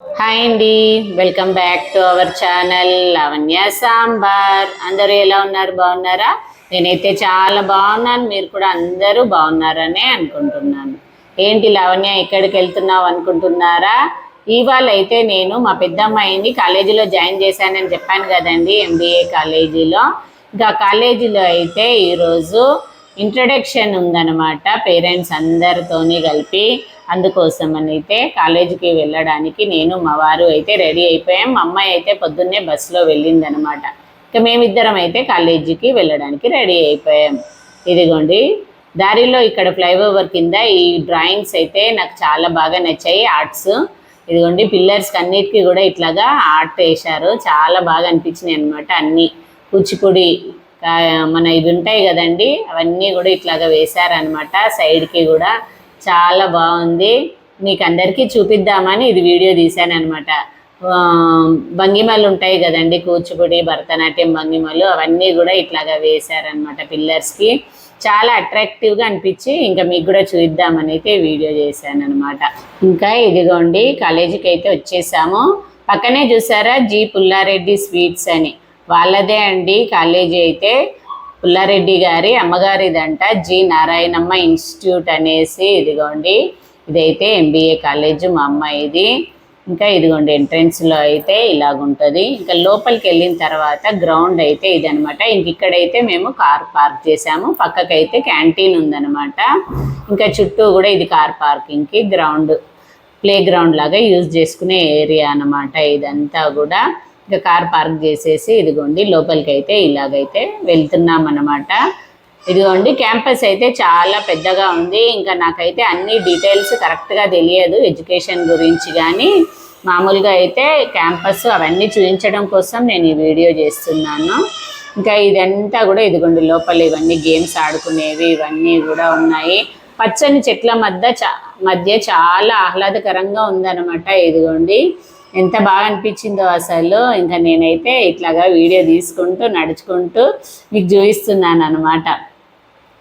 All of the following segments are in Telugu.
హాయ్ అండి. Welcome back to our channel Lavanya Sambar. అందరూ ఎలా ఉన్నారు? బాగున్నారా? నేనైతే చాలా బాగున్నాను. మీరు కూడా అందరూ బాగున్నారనే అనుకుంటున్నాను. ఏంటి లవణ్య ఎక్కడికి వెళ్తున్నావు అనుకుంటున్నారా? ఇవాళ అయితే నేను మా పెద్దమ్మాయిని కాలేజీలో జాయిన్ చేశానని చెప్పాను కదండి ఎంబీఏ కాలేజీలో. ఇంకా కాలేజీలో అయితే ఈరోజు ఇంట్రడక్షన్ ఉందన్నమాట. పేరెంట్స్ అందరితోని కలిపి అందుకోసం అని అయితే కాలేజీకి వెళ్ళడానికి నేను మా వారు అయితే రెడీ అయిపోయాం. మా అమ్మాయి అయితే పొద్దున్నే బస్సులో వెళ్ళిందనమాట. ఇక మేమిద్దరం అయితే కాలేజీకి వెళ్ళడానికి రెడీ అయిపోయాం. ఇదిగోండి దారిలో ఇక్కడ ఫ్లైఓవర్ కింద ఈ డ్రాయింగ్స్ అయితే నాకు చాలా బాగా నచ్చాయి ఆర్ట్స్. ఇదిగోండి పిల్లర్స్కి అన్నిటికీ కూడా ఇట్లాగా ఆర్ట్ వేశారు. చాలా బాగా అనిపించినాయి అనమాట అన్నీ. కూచిపూడి మన ఇవి ఉంటాయి కదండి అవన్నీ కూడా ఇట్లాగా వేశారనమాట సైడ్కి కూడా చాలా బాగుంది. మీకు అందరికీ చూపిద్దామని ఇది వీడియో తీశాను అనమాట భంగిమలు ఉంటాయి కదండి కూచిపూడి భరతనాట్యం భంగిమలు అవన్నీ కూడా ఇట్లాగా వేశారనమాట పిల్లర్స్కి. చాలా అట్రాక్టివ్గా అనిపించి ఇంకా మీకు కూడా చూద్దామని అయితే వీడియో చేశాను అనమాట ఇంకా ఇదిగోండి కాలేజీకి అయితే వచ్చేసాము. పక్కనే చూసారా జి పుల్లారెడ్డి స్వీట్స్ అని. వాళ్ళదే అండి కాలేజీ అయితే. పుల్లారెడ్డి గారి అమ్మగారిదంట జి నారాయణమ్మ ఇన్స్టిట్యూట్ అనేసి ఇదిగోండి. ఇదైతే ఎంబీఏ కాలేజ్ మా అమ్మాయిది ఇంకా ఇదిగోండి ఎంట్రన్స్లో అయితే ఇలాగుంటుంది. ఇంకా లోపలికి వెళ్ళిన తర్వాత గ్రౌండ్ అయితే ఇది అనమాట ఇంక ఇక్కడైతే మేము కార్ పార్క్ చేసాము పక్కకైతే క్యాంటీన్ ఉందనమాట. ఇంకా చుట్టూ కూడా ఇది కార్ పార్కింగ్కి గ్రౌండ్ ప్లే గ్రౌండ్ లాగా యూజ్ చేసుకునే ఏరియా అన్నమాట ఇదంతా కూడా. ఇంకా కార్ పార్క్ చేసేసి ఇదిగోండి లోపలికి అయితే ఇలాగైతే వెళ్తున్నాం అన్నమాట ఇదిగోండి క్యాంపస్ అయితే చాలా పెద్దగా ఉంది. ఇంకా నాకైతే అన్ని డీటెయిల్స్ కరెక్ట్గా తెలియదు ఎడ్యుకేషన్ గురించి కానీ మామూలుగా అయితే క్యాంపస్ అవన్నీ చూపించడం కోసం నేను ఈ వీడియో చేస్తున్నాను. ఇంకా ఇదంతా కూడా ఇదిగోండి లోపల ఇవన్నీ గేమ్స్ ఆడుకునేవి ఇవన్నీ కూడా ఉన్నాయి. పచ్చని చెట్ల మధ్య చా మధ్య చాలా ఆహ్లాదకరంగా ఉందన్నమాట ఇదిగోండి. ఎంత బాగా అనిపించిందో అసలు. ఇంకా నేనైతే ఇట్లాగా వీడియో తీసుకుంటూ నడుచుకుంటూ మీకు చూపిస్తున్నాను అనమాట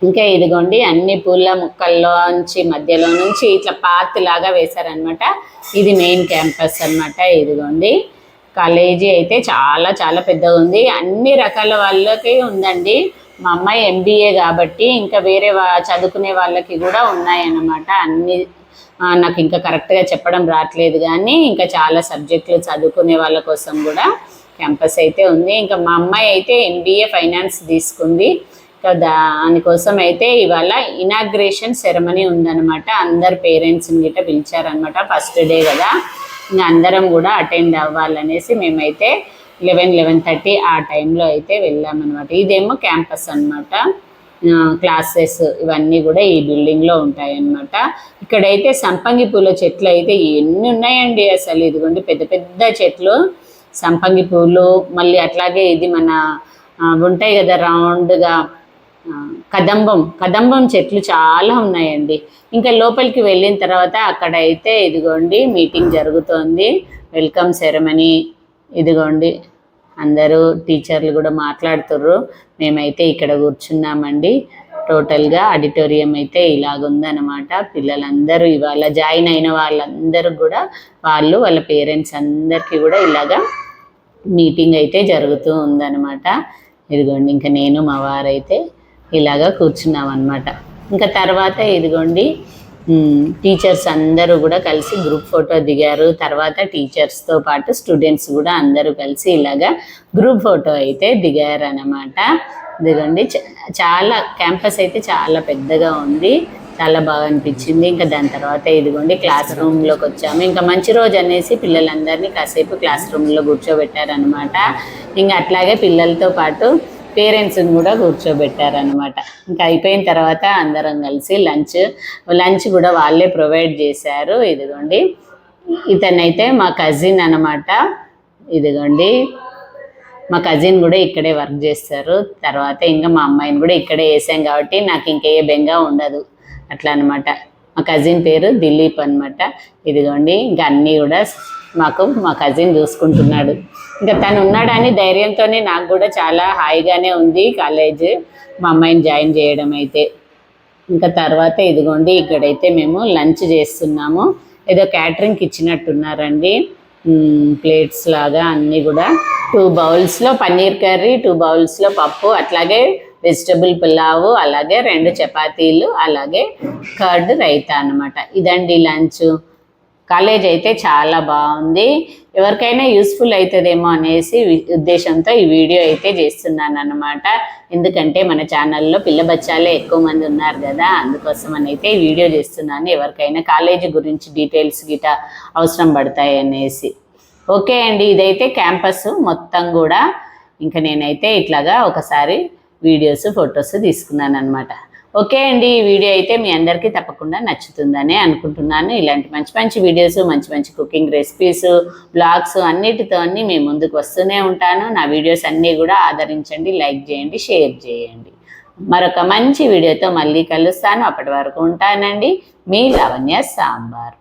ఇంకా ఇదిగోండి అన్ని పూల ముక్కల్లోంచి మధ్యలో నుంచి ఇట్లా పాత్ లాగా వేశారనమాట ఇది మెయిన్ క్యాంపస్ అన్నమాట ఇదిగోండి. కాలేజీ అయితే చాలా చాలా పెద్దగా ఉంది. అన్ని రకాల వాళ్ళకి ఉందండి. మా అమ్మాయి ఎంబీఏ కాబట్టి ఇంకా వేరే వా చదువుకునే వాళ్ళకి కూడా ఉన్నాయన్నమాట అన్ని నాకు ఇంకా కరెక్ట్గా చెప్పడం రావట్లేదు కానీ ఇంకా చాలా సబ్జెక్టులు చదువుకునే వాళ్ళ కోసం కూడా క్యాంపస్ అయితే ఉంది. ఇంకా మా అమ్మాయి అయితే ఎంబీఏ ఫైనాన్స్ తీసుకుంది. దానికోసం అయితే ఇవాళ ఇనాగ్రేషన్ సెరమనీ ఉందన్నమాట. అందరు పేరెంట్స్ని గిట్ట పిలిచారనమాట ఫస్ట్ డే కదా. ఇంకా అందరం కూడా అటెండ్ అవ్వాలనేసి మేమైతే లెవెన్ లెవెన్ థర్టీ ఆ టైంలో అయితే వెళ్ళామన్నమాట. ఇదేమో క్యాంపస్ అన్నమాట. క్లాసెస్ ఇవన్నీ కూడా ఈ బిల్డింగ్లో ఉంటాయన్నమాట. ఇక్కడైతే సంపంగి పూల చెట్లు అయితే ఎన్ని ఉన్నాయండి అసలు? ఇదిగోండి పెద్ద పెద్ద చెట్లు. సంపంగి పూలు మళ్ళీ అట్లాగే ఇది మన ఉంటాయి కదా రౌండ్గా కదంబం. కదంబం చెట్లు చాలా ఉన్నాయండి. ఇంకా లోపలికి వెళ్ళిన తర్వాత అక్కడ అయితే ఇదిగోండి మీటింగ్ జరుగుతోంది. వెల్కమ్ సెరమనీ ఇదిగోండి. అందరూ టీచర్లు కూడా మాట్లాడుతుర్రు. మేమైతే ఇక్కడ కూర్చున్నామండి. టోటల్గా ఆడిటోరియం అయితే ఇలాగుందనమాట పిల్లలందరూ ఇవాళ జాయిన్ అయిన వాళ్ళందరూ కూడా వాళ్ళు వాళ్ళ పేరెంట్స్ అందరికీ కూడా ఇలాగా మీటింగ్ అయితే జరుగుతూ ఉందనమాట ఇదిగోండి ఇంకా నేను మా వారైతే ఇలాగా కూర్చున్నాం అనమాట ఇంకా తర్వాత ఇదిగోండి టీచర్స్ అందరూ కూడా కలిసి గ్రూప్ ఫోటో దిగారు. తర్వాత టీచర్స్తో పాటు స్టూడెంట్స్ కూడా అందరూ కలిసి ఇలాగా గ్రూప్ ఫోటో అయితే దిగారు అన్నమాట ఇదిగోండి చ- చాలా క్యాంపస్ అయితే చాలా పెద్దగా ఉంది. చాలా బాగా అనిపించింది. ఇంకా దాని తర్వాత ఇదిగోండి క్లాస్ రూమ్లోకి వచ్చాము. ఇంకా మంచి రోజు అనేసి పిల్లలందరినీ కాసేపు క్లాస్ రూమ్లో కూర్చోబెట్టారనమాట ఇంకా అట్లాగే పిల్లలతో పాటు పేరెంట్స్ని కూడా కూర్చోబెట్టారనమాట ఇంకా అయిపోయిన తర్వాత అందరం కలిసి లంచ్ లంచ్ కూడా వాళ్ళే ప్రొవైడ్ చేశారు. ఇదిగోండి. ఇతనైతే మా కజిన్ అనమాట ఇదిగోండి. మా కజిన్ కూడా ఇక్కడే వర్క్ చేస్తారు. తర్వాత ఇంకా మా అమ్మాయిని కూడా ఇక్కడే వేసాం కాబట్టి నాకు ఇంకా ఏ బెంగా ఉండదు. అట్లా అనమాట మా కజిన్ పేరు దిలీప్ అనమాట ఇదిగోండి. ఇంకా అన్నీ కూడా మాకు మా కజిన్ చూసుకుంటున్నాడు. ఇంకా తను ఉన్నాడని ధైర్యంతోనే నాకు కూడా చాలా హాయిగానే ఉంది కాలేజ్. మా అమ్మాయిని జాయిన్ చేయడం అయితే. ఇంకా తర్వాత ఇదిగోండి ఇక్కడైతే మేము లంచ్ చేస్తున్నాము. ఏదో క్యాటరింగ్కి ఇచ్చినట్టున్నారండి. ప్లేట్స్ లాగా అన్నీ కూడా. టూ బౌల్స్లో పన్నీర్ కర్రీ టూ బౌల్స్లో పప్పు అట్లాగే వెజిటబుల్ పులావు అలాగే రెండు చపాతీలు అలాగే కర్డ్ రైతా అన్నమాట. ఇదండి లంచ్. కాలేజ్ అయితే చాలా బాగుంది. ఎవరికైనా యూస్ఫుల్ అవుతుందేమో అనేసి ఉద్దేశంతో ఈ వీడియో అయితే చేస్తున్నాను అనమాట ఎందుకంటే మన ఛానల్లో పిల్ల బచ్చాలే ఎక్కువ మంది ఉన్నారు కదా అందుకోసం అని అయితే ఈ వీడియో చేస్తున్నాను. ఎవరికైనా కాలేజీ గురించి డీటెయిల్స్ గిట అవసరం పడతాయి అనేసి. ఓకే అండి ఇదైతే క్యాంపస్ మొత్తం కూడా. ఇంకా నేనైతే ఇట్లాగా ఒకసారి వీడియోస్ ఫొటోస్ తీసుకున్నాను అనమాట ఓకే అండి ఈ వీడియో అయితే మీ అందరికీ తప్పకుండా నచ్చుతుందని అనుకుంటున్నాను. ఇలాంటి మంచి మంచి వీడియోస్ మంచి మంచి కుకింగ్ రెసిపీస్ బ్లాగ్స్ అన్నిటితో మీ ముందుకు వస్తూనే ఉంటాను. నా వీడియోస్ అన్నీ కూడా ఆదరించండి లైక్ చేయండి షేర్ చేయండి. మరొక మంచి వీడియోతో మళ్ళీ కలుస్తాను. అప్పటి వరకు ఉంటానండి. మీ లవణ్య సాంబార్.